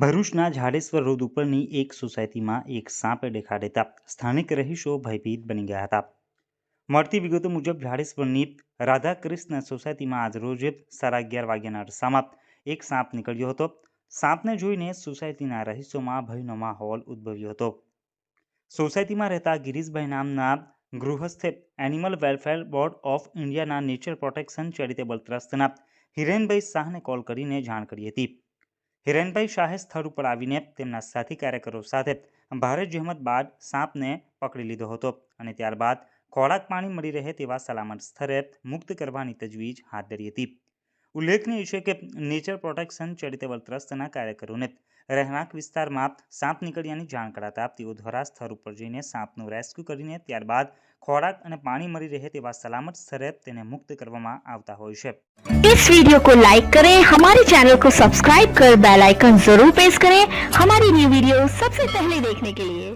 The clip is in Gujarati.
ભરૂચના ઝાડેશ્વર રોડ ઉપરની એક સોસાયટીમાં એક સાપે દેખાડેતા સ્થાનિક રહીશો ભયભીત બની ગયા હતા. મળતી વિગતો મુજબ ઝાડેશ્વરની રાધાકૃષ્ણ સોસાયટીમાં આજરોજ સાડા અગિયાર વાગ્યાના અરસામાં એક સાપ નીકળ્યો હતો. સાપને જોઈને સોસાયટીના રહીશોમાં ભયનો માહોલ ઉદ્ભવ્યો હતો. સોસાયટીમાં રહેતા ગિરીશભાઈ નામના ગૃહસ્થે એનિમલ વેલફેર બોર્ડ ઓફ ઇન્ડિયાના નેચર પ્રોટેક્શન ચેરિટેબલ ટ્રસ્ટના હિરેનભાઈ શાહને કોલ કરીને જાણ કરી હતી. હિરેનભાઈ શાહે સ્થળ ઉપર આવીને તેમના સાથી કાર્યકરો સાથે ભારે જહેમત બાદ સાપને પકડી લીધો હતો અને ત્યારબાદ ખોરાક પાણી મળી રહે તેવા સલામત સ્થળે મુક્ત કરવાની તજવીજ હાથ ધરી હતી. ઉલ્લેખનીય છે કે નેચર પ્રોટેક્શન ચેરિટેબલ ટ્રસ્ટના કાર્યકરોને રહેણાંક વિસ્તારમાં સાપ નીકળ્યાની જાણ કરાતા તેઓ દ્વારા સ્થળ ઉપર જઈને સાપનું રેસ્ક્યુ કરીને ત્યારબાદ ખોરાક અને પાણી મળી રહે તેવા સલામત સ્થળે તેને મુક્ત કરવામાં આવતા હોય છે इस वीडियो को लाइक करें हमारे चैनल को सब्सक्राइब कर बेल आइकन जरूर प्रेस करें हमारी न्यू वीडियो सबसे पहले देखने के लिए